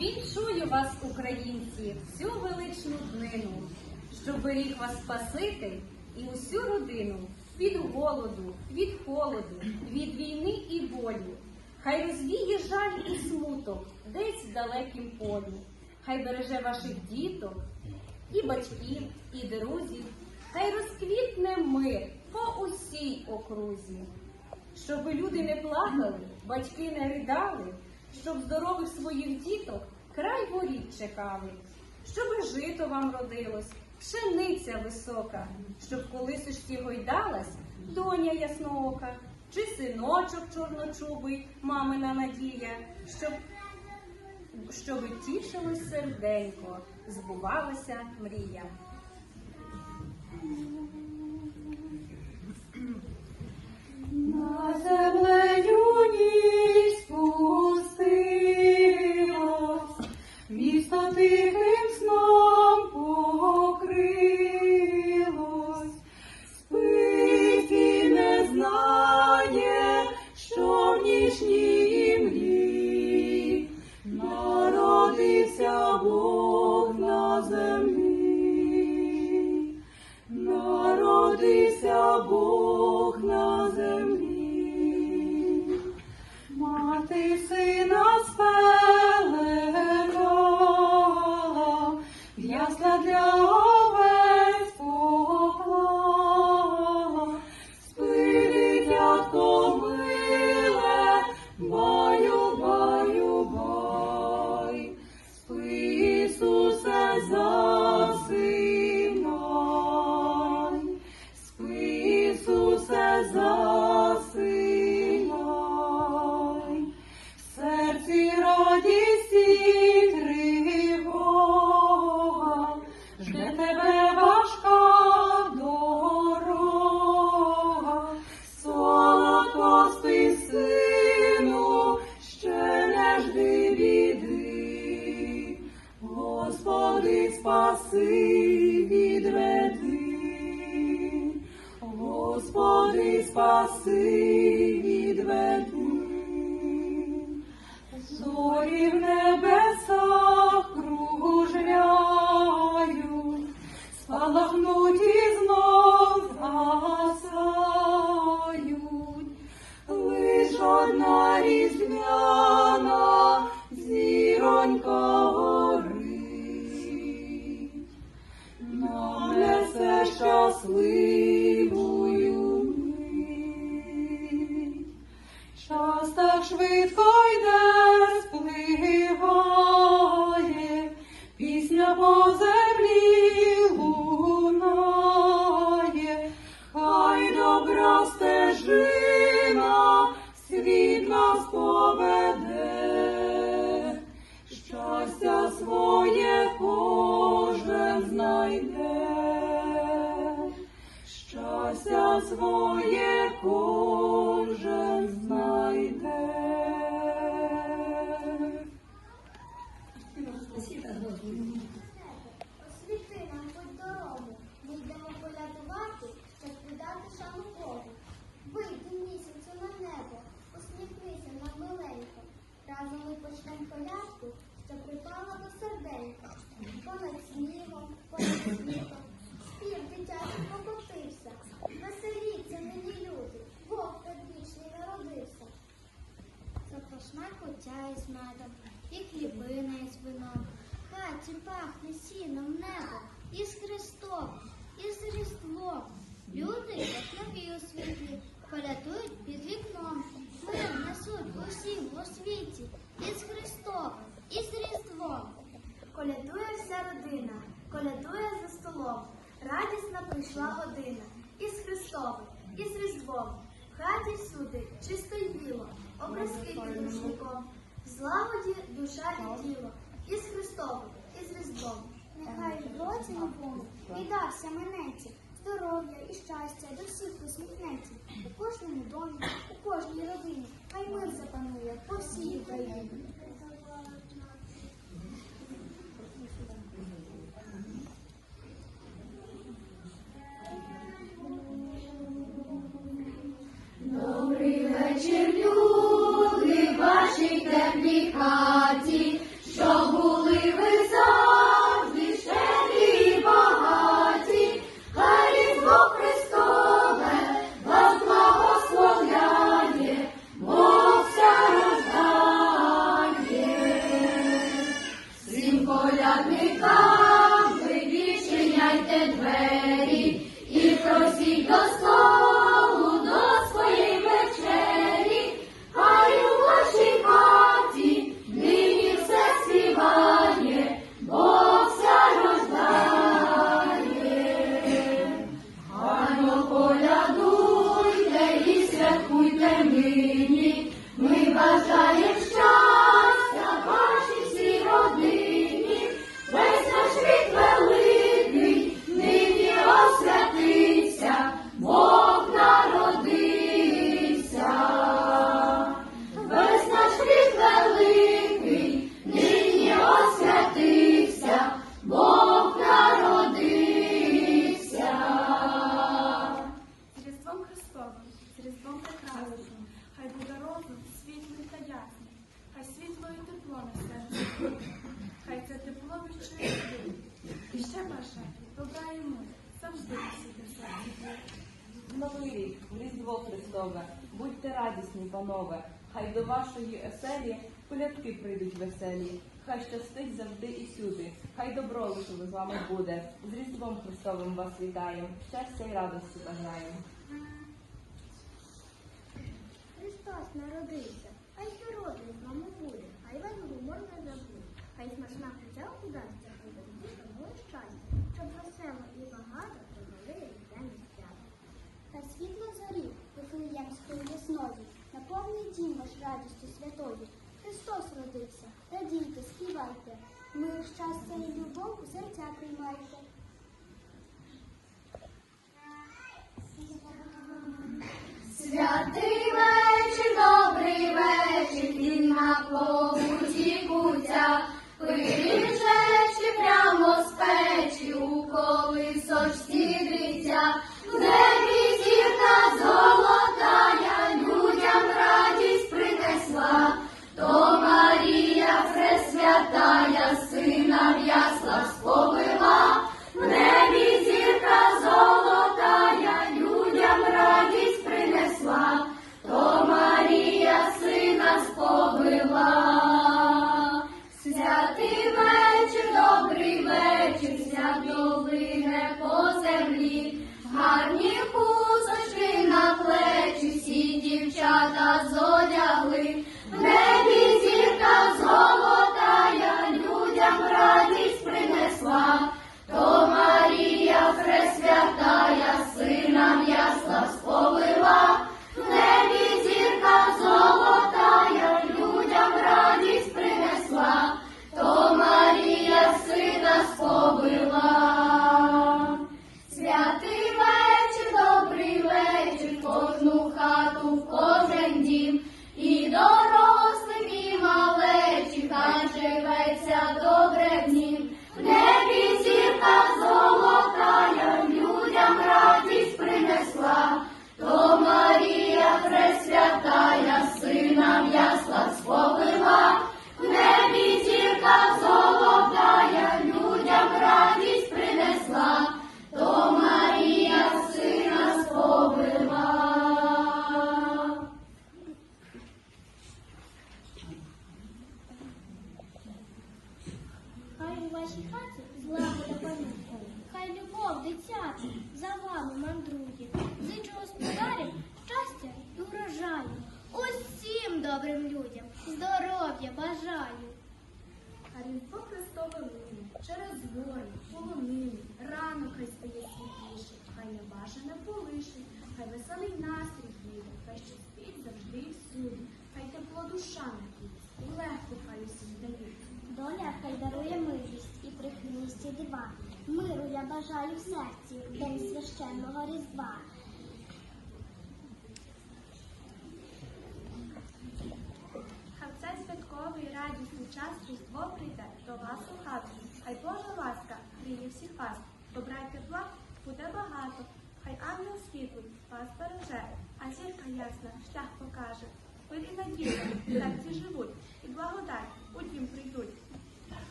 Вінчую вас, українці, всю величну днину, щоб беріг вас Спаситель і усю родину від голоду, від холоду, від війни і болю. Хай розвіє жаль і смуток десь в далекім полі. Хай береже ваших діток, і батьків, і друзів. Хай розквітне мир по усій окрузі. Щоб люди не плакали, батьки не ридали, щоб здорових своїх діток край воріт чекали, щоб жито вам родилось, пшениця висока, щоб колисочці гойдалась доня ясноока, чи синочок чорночубий, мамина надія, щоб, щоб тішилось серденько, збувалася мрія. Народився Бог на землі, мати сина Господи, спаси, відведи, Господи, спаси, відведи. Зорі в небесах кружляють, спалахнуть і знов згасають. Лиш одна різдвяна зіронька sweet. Колядують під вікном. Мир несуть усім у світі, із Христом, із Різдвом. Колядує вся родина, колядує за столом. Радісна прийшла година, із Христовим, із Різдвом. В хаті всюди чисто й біло, образки під рушником. В злагоді душа і тіло, із Христовим, із Різдвом. Нехай в році новому віддався минеться, здоров'я і щастя до всіх посміхнеться У кожному домі, у кожній родині, хай мир запанує по всій Україні. хай до вашої оселі полятки прийдуть веселі, хай щастить завжди і сюди, хай добро лише з вами буде. З Різдвом Христовим вас вітаємо, щастя і радості бажаємо. Христос народився, хай й народився. શાસ્ત્રની બહુ કુશળ ચાકરી મળી людям. Здоров'я бажаю. А різдво Христове луні, через гори, полонини, рано хай стає світліше, хай небажане полишить, хай веселий настрій їде, хай що спить завжди і всюди, хай тепло душа накість, легко хай усім дається. Доля хай дарує милість і прихильність і дива. Миру я бажаю в серці, день священного різдва.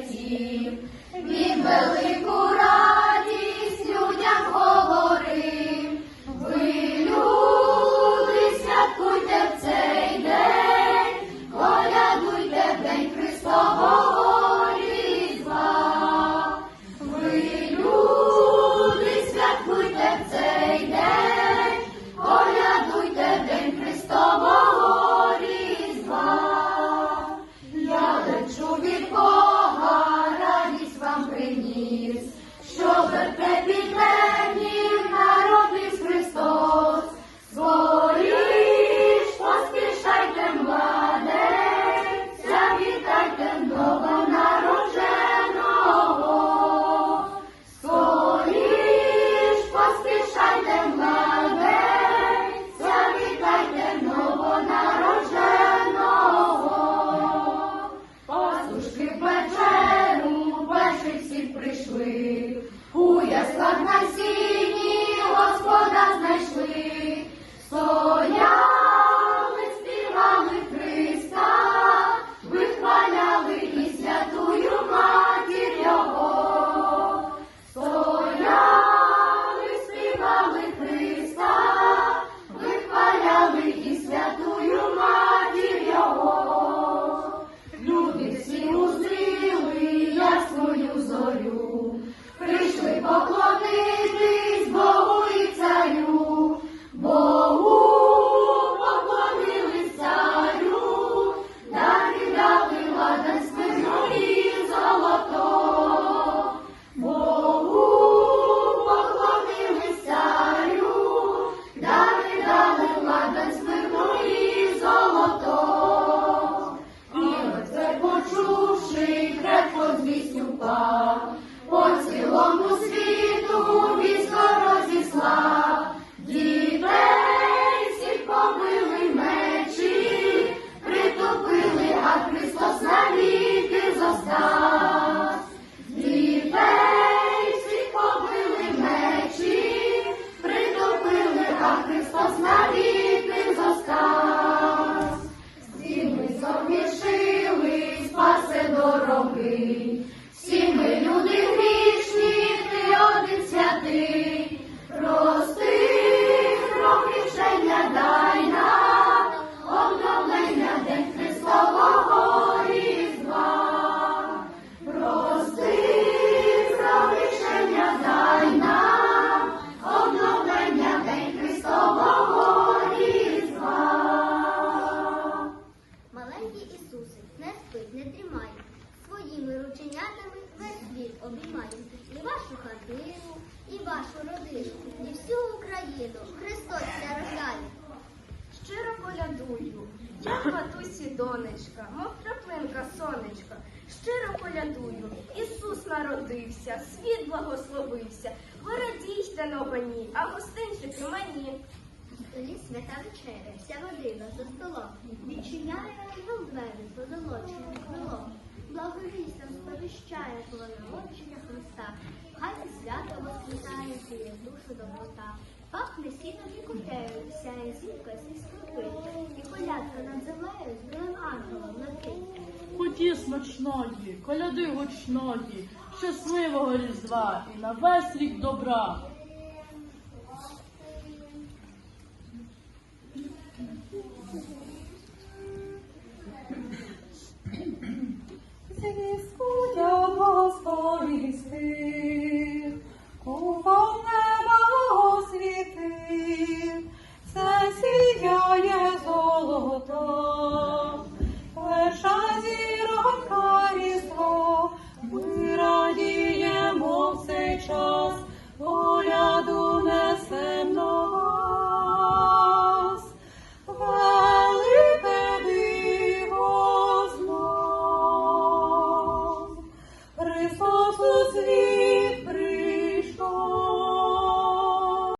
летів, він великий. Колядую, Ісус народився, світ благословився. Ви радійте на пані, а гостинчики мені. Столі свята вечеря, вся родина за столом. Відчиняє ангел двері позолоченим крилом. Благовістям сповіщає про народження Христа. Хай і свято воскресає сіє душу доброта. Пахне сіном і кутею, сяє зірка зі скрипи. І колядка над землею смачної, коляди гучної, щасливого різдва і на весь рік добра. Вісти,